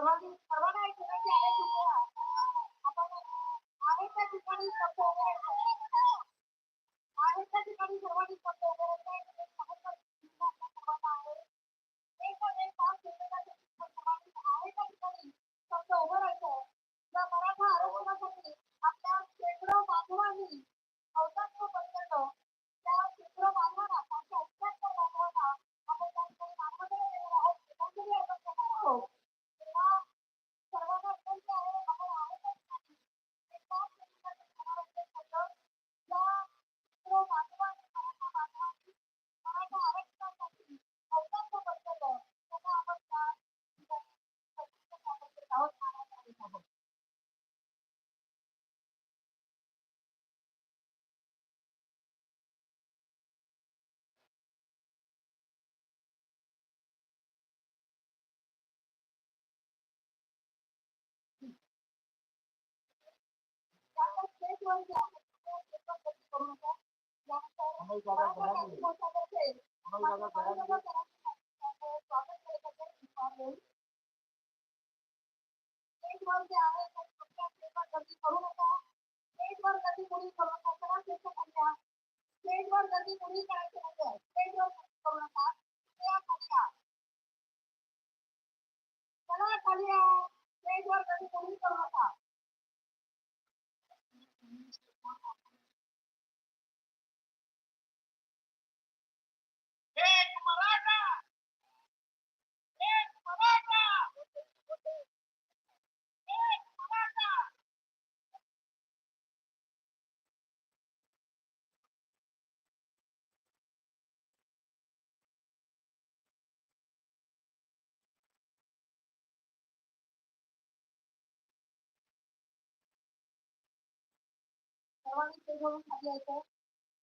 सर्वांनी सर्वांना एक विनंती आहे कृपया आपण आहे त्या ठिकाणी शब्द उभे राहायचं. आहे त्या ठिकाणी सर्वांनी शब्द उभे राहायचं. एक महत्त्वाची भूमिका आपल्या सर्वांना आहे. एक आणि एक पाच सेकंदाची सर्वांनी आहे त्या ठिकाणी शब्द उभं राहायचं. या मराठा आरक्षणासाठी आपल्या शेकडो बांधवांनी हौतात्म्य पत्करलं. त्या शेकडो बांधवांना त्यांच्या अत्याचार बांधवांना आपण त्या ठिकाणी मानवंदना देणार आहोत. श्रद्धांजली अर्पण करणार आहोत. तेव्हा सर्वांना विनंती आहे आपण आहे त्या ठिकाणी एक पाच सेकंदाचं समालोचन केलं. या शेकडो बांधवांनी मराठा बांधवांनी मराठा आरक्षणासाठी हौतात्म्य पत्करलं. त्यांना आपण त्या ठिकाणी श्रद्धांजली अर्पण करत आहोत. मानाचा देत आहोत. त्यानंतर स्टेजवर जे आहे ते पेपर कधी करू नका. त्यानंतर महात्मा मोर्चातर्फे माननीय त्यांचे स्वागत केल्याबद्दल इन्फॉर्म होईल. स्टेजवर जे आहे ते तुमच्या पेपर गर्दी करू नका. स्टेजवर गर्दी कोणी करू नका. चला खाली या. स्टेजवर गर्दी कोणी करायची नाहीये. स्टेजवर करू नका. कृपया खाली या. चला खाली या. स्टेजवर गर्दी कोणी करू नका. एक मराठा एक मराठा एक मराठा सर्वांनी स्टेजवरून खाली यायचं आणि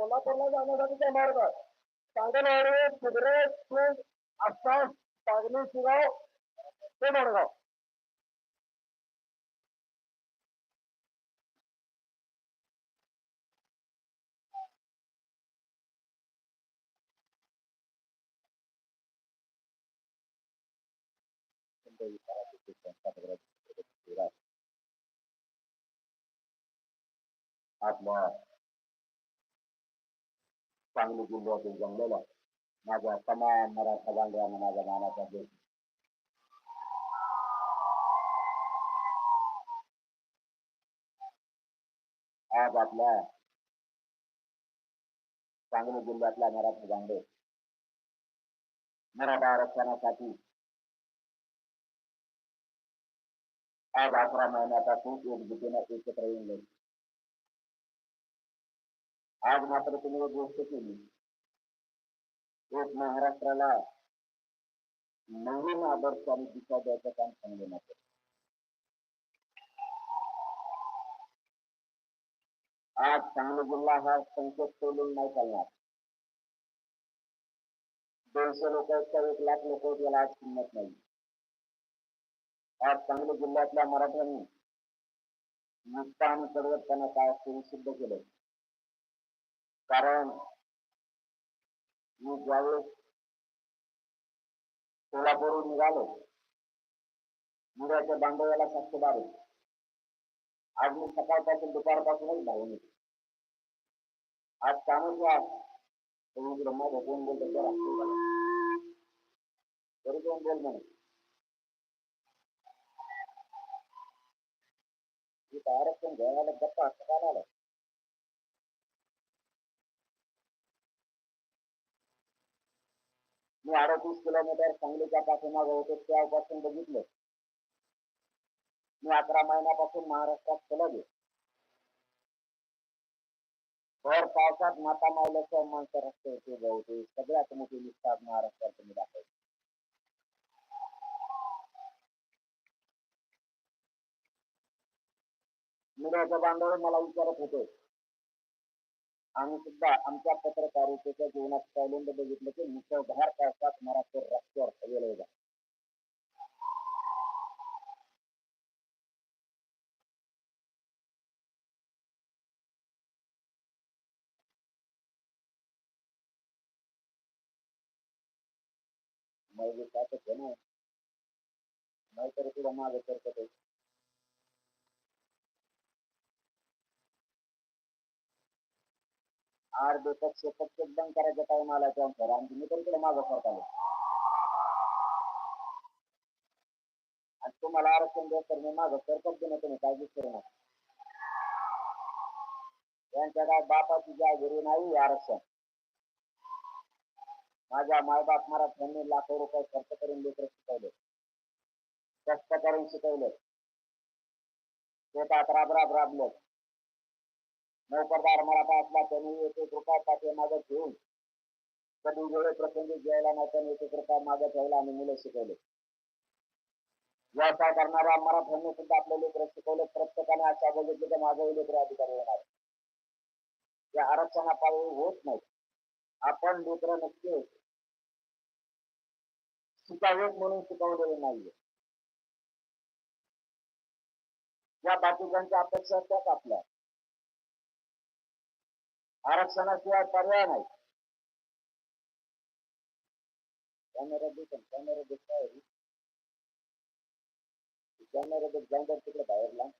कोल्हापूरला कोल्हापूरला जाण्यासाठीचा मार्ग सांगलीवाडी सुग्रेस आसपास सांगली शिगाव ते मडगाव आत्मा. सांगली जिल्ह्यातील जमलेल्या माझ्या तमाम मराठा बांधवांना माझ्या मानाचा देश आज आपल्या सांगली जिल्ह्यातल्या मराठा बांधव मराठा आरक्षणासाठी आज अकरा महिन्यापासून एकजुटीने एकत्र येऊन गेले आज मात्र तुम्ही एक गोष्ट केली. एक महाराष्ट्राला नवीन आदर्श आणि दिशा द्यायचं काम सांगण्यात आज सांगली जिल्हा हा संकेत सोडून नाही चालणार. दोनशे लोक तर एक लाख लोक याला आज किंमत नाही. आज सांगली जिल्ह्यातल्या मराठ्यांनी मुक्त आणि सर्वोत्पन्न काय सिद्ध केलं कारण मी ज्यावेळेस सोलापूरहून निघालो मुलाच्या बांधव्याला साक्षीदार आहे आज मी सकाळपासून दुपारपासूनच धावून येतो आज कामच आज तुम्ही ब्रह्मा भगवान बोलतो तर तरी कोण बोल म्हणे इथं आरक्षण घ्यायला गप्पा असं काय आलं मी अडतीस किलोमीटर सांगलीच्या पाठीमागे होतो त्यापासून बघितलं. मी अकरा महिन्यापासून महाराष्ट्रात सलग आहे. भर पावसात माता मावल्याच्या माणसं रस्ते होते गवते सगळ्यात मोठी निष्ठा महाराष्ट्रात तुम्ही दाखवली. मीडियाचे बांधव मला विचारत होते आम्ही सुद्धा आमच्या पत्रकारितेच्या जीवनात पहिल्यांदा बघितलं की मुसळधार पावसात मराठी रस्त्यावर गेले मग ना नाहीतर तुला मागे सरकत आहे आठ दिवसात शेतात बंद करायचा टाइम आला त्यांचा आणि तुम्ही पण तुला मागं सरकाले आणि तुम्हाला आरक्षण देत तर मी मागं सरकत बी नाही तुम्ही काय करू नका. यांच्या काय बापाची जागिरी नाही आरक्षण. माझ्या मायबाप मराठ्यांनी लाखो रुपये खर्च करून लेकर शिकवले. कष्ट करून शिकवले. शेतात राब राब राबलं नोकरदार मराठा असला त्यांनी एक एक रुपया पाठी मागे ठेवून कधी वेळे प्रसंगी घ्यायला नाही त्याने एक एक रुपया मागे ठेवला आणि मुलं शिकवले. व्यवसाय करणाऱ्या मराठ्यांनी सुद्धा आपले लेकर शिकवले. प्रत्येकाने अशा बघितले तर माझं लेकर अधिकारी होणार. या आरक्षणापायी होत नाही. आपण लेकर नक्की शिकावेत म्हणून शिकवलेले नाहीये. या बाकीच्यांच्या अपेक्षा त्याच आपल्या. आरक्षणाशिवाय पर्याय नाही. कॅमेरा कॅमेरा दिसताय कॅमेरा दिस जाऊन तिकडे बाहेरला.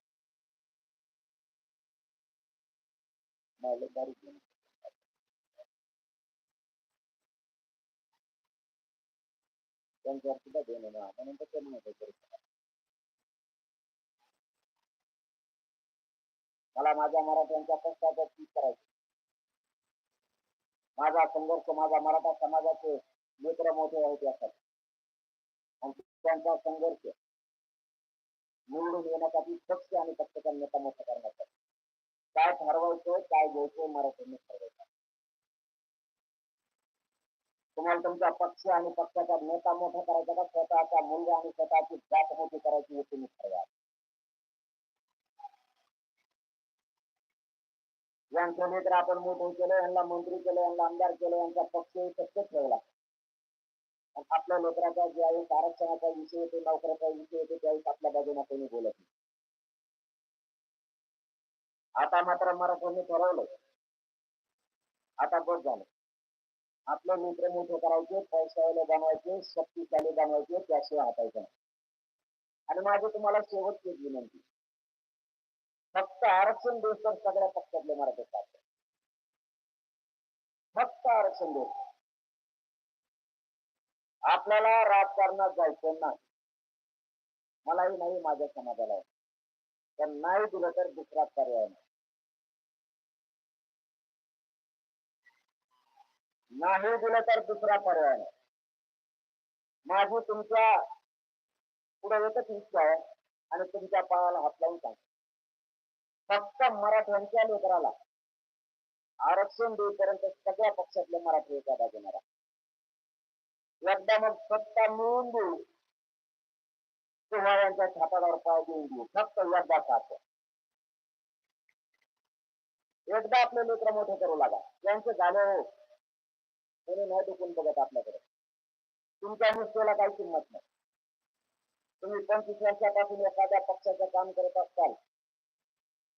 बारीक त्यांच्यावर सुद्धा घेऊन नाही म्हणून नंतर मला माझ्या मराठ्यांच्या कष्टाचा करायचं. माझा संघर्ष माझ्या मराठा समाजाचे मित्र मोठे आहेत यासाठी. आणि त्यांचा संघर्ष निवडून येण्यासाठी पक्ष आणि पक्षाचा नेता मोठा करण्यासाठी. काय ठरवायचं काय घ्यायचं मराठ्यांनी ठरवायचं. तुम्हाला तुमचा पक्ष आणि पक्षाचा नेता मोठा करायचा का? स्वतःचा मुलगा आणि स्वतःची जात मोठी करायची हे तुम्ही ठरवा. यांचे नेत्र आपण मोठं केलं यांना मंत्री केलं यांना आमदार केलं यांचा पक्ष सत्य ठेवला. आपल्या लेकराचा ज्यावेळेस आरक्षणाचा विषय येतो नोकऱ्याचा विषय येतो त्यावेळेस आपल्या बाजूने कोणी बोलत नाही. आता मात्र मराठ्यांनी ठरवलं आता बस झालं. आपले मित्र मोठे करायचे पैशावाले बनवायचे शक्तिशाली बनवायचे त्याशिवाय हटायचं आणि माझी तुम्हाला शेवटची विनंती. फक्त आरक्षण देश तर सगळ्या पक्षातले मराठी चालते फक्त आरक्षण देश आपल्याला राजकारणात जायचं नाही. मलाही नाही माझ्या समाजाला आहे. पण नाही दिलं तर दुसरा पर्याय नाही. नाही दिलं तर दुसरा पर्याय नाही. माझी तुमच्यापुढे एकच इच्छा आहे आणि तुमच्या पायाला हात लावून सांगतो. फक्त मराठ्यांच्या लेकराला आरक्षण देईपर्यंत सगळ्या पक्षातले मराठी एका बाजूने राहा एकदा मग सत्ता मिळून देऊ तेव्हा यांच्या छातावर पाय देऊन देऊ. फक्त एकदा साथ. एकदा आपले लेकर मोठे करू लागा. त्यांचे झाले हो. कोणी नाही दुखून बघत आपल्याकडे. तुमच्या निष्ठेला काही किंमत नाही. तुम्ही पंचवीस वर्षापासून एखाद्या पक्षाचं काम करत असताल.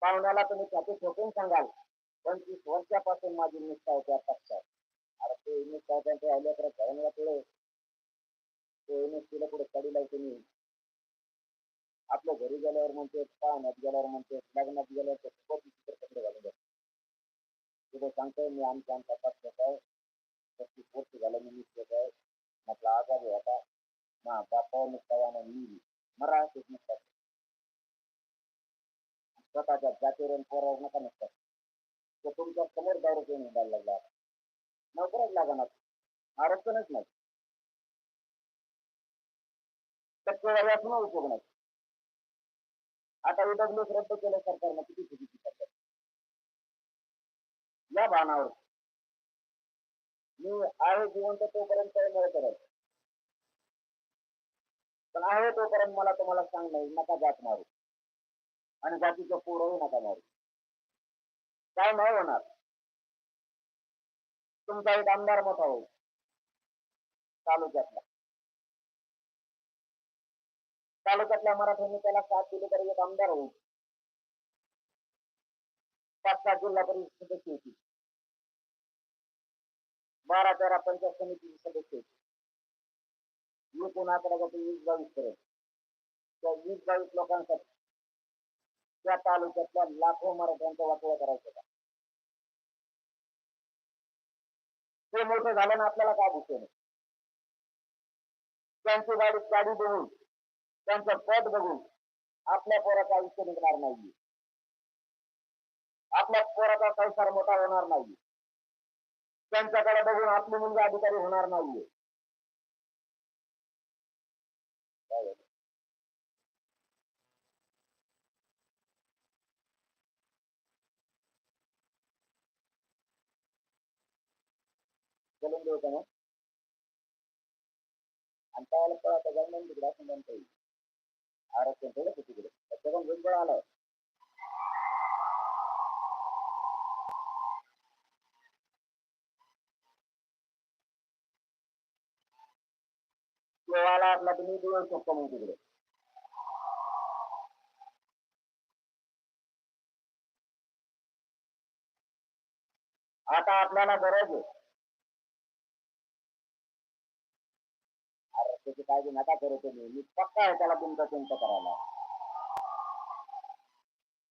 पाहुण्याला तुम्ही त्याचे ठोकून सांगाल. पंचवीस वर्षापासून माझी निष्ठा होत्या पक्षात अरे ते निष्ठा त्यांच्या तर जाऊन पुढे. ते निष्ठेला पुढे कडी लावते मी. आपल्या घरी गेल्यावर म्हणते पाहुण्यात गेल्यावर म्हणते लग्नात गेल्यावर ते खूप विचित्र कपडे घालून जाते. तिथे सांगतोय मी आमच्या आमचा पक्षात आहे. पस्तीस वर्ष झालं मी निष्ठेत आहे. म्हटलं आजारी होता ना बापावर निष्ठावानं मी मरा तेच निष्ठा स्वतःच्या जातीवर पोरावर नका नसतात तो तुमच्यासमोर डायरेक्ट येऊन द्यायला लागला. नोकरच लागणार आरक्षणच नाही. टक्केवारी असून उपयोग नाही? आता ईडब्ल्यूएस रद्द केलं सरकारनं किती चुकीची करतात या भानावर. मी आहे जिवंत तोपर्यंत मिळत राहील पण आहे तोपर्यंत मला तुम्हाला सांग नाही नका जात मारू. आणि जातीचं पोरही नका मारू. काय नाही होणार. तुमचा एक आमदार मोठा होईल. तालुक्यातला. तालुक्यातल्या मराठ्यांनी त्याला साथ दिली तरी एक आमदार होईल. पाच सात जिल्हा परिषद सदस्य होती. बारा तेरा पंचायत समितीचे सदस्य होते. एकूण आकडा वीस बावीस पर्यंत त्या वीस बावीस लोकांसाठी त्या तालुक्यातल्या लाखो मराठ्यांचा वाटोळा करायचा होता. ते मोठं झालं ना आपल्याला काय दिसेल त्यांची गाडी गाडी बघून त्यांचं पद बघून आपल्या पोराचा आयुष्य निघणार नाही आपल्या पोराचा संसार मोठा होणार नाही त्यांच्याकडे बघून आपली मुलगी अधिकारी होणार नाहीये. चलून देऊ का मग आणि त्यावेळेला पण आता गव्हर्नमेंट तिकडे असं म्हणता येईल. आरक्षण थोडं तिकडे त्याच्याकडून गुंजळ आलाय आपला तुम्ही देऊ शकतो मग तिकडे. आता आपल्याला गरज आहे. त्याची काळजी नका करू तुम्ही. मी पक्का आहे त्याला चिंता करायला.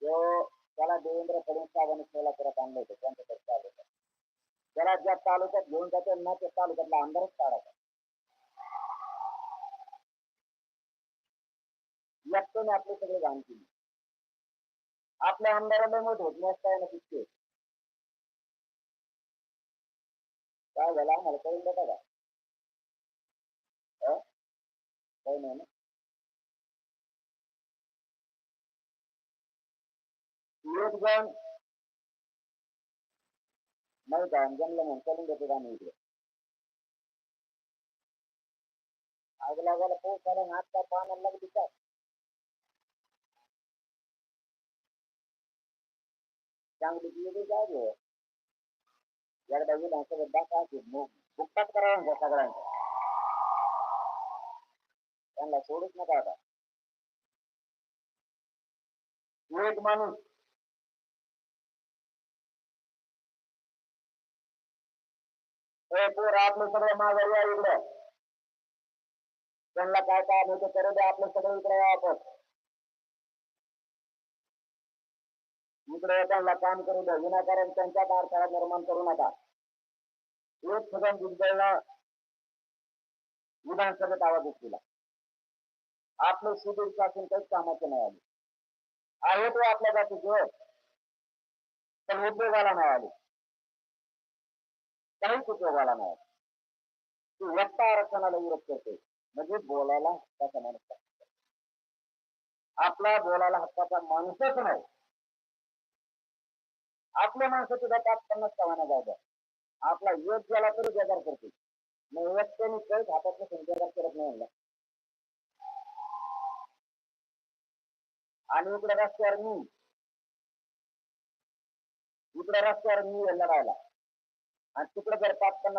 तो त्याला देवेंद्र फडणवीस साहेबांनी सोलापुरात आणलं होतं. त्याला ज्या तालुक्यात घेऊन जाते, ना त्या तालुक्यातला आमदारच काढायचा. आपले सगळे घाण केली. आपल्या आमदाराला ना तितके. काय झालं? आम्हाला काही नाही ना? एक नाही गांजनला जमलं म्हणून करून देतो आम्ही इकडे. आग लागायला पोहोच आला ना आता पाण्याला लागली काय चांगली ती काय गं एकदा विधानसभेत दाखवायची बुकटाच करावा सगळ्यांचा त्यांना सोडूच नका आता. एक माणूस पोर आपलं सगळं माघारी या इकडं. त्यांना काय काय नाही करू द्या आपलं सगळं इकडे या आपण. इकडे त्यांना काम करू द्या विनाकारण त्यांच्या अडथळा निर्माण करू नका. एक सगळं दुर्दैवला विधानसभेत आवाज केला आपलं शिबिर शासन काहीच कामाचं नाही आले. आहे तो आपल्या जातीचे. पण उद्योगाला नाही आले. काहीच उपयोगाला नाही आले. तू व्यक्त आरक्षणाला विरोध करते. म्हणजे बोलायला हक्काचा माणूस आपला बोलायला हक्काचा माणूसच नाही. आपल्या माणसं सुद्धा पाच पन्नास कामाना जाऊ द्या. आपला एक तरी बेजार करते मग व्यक्तीने काहीच हातातलं संचार करत नाही आणि इकडे रस्त्यावर मी. इकडे रस्त्यावर मी लढायला. आणि तिकडे जर पाच पन्नास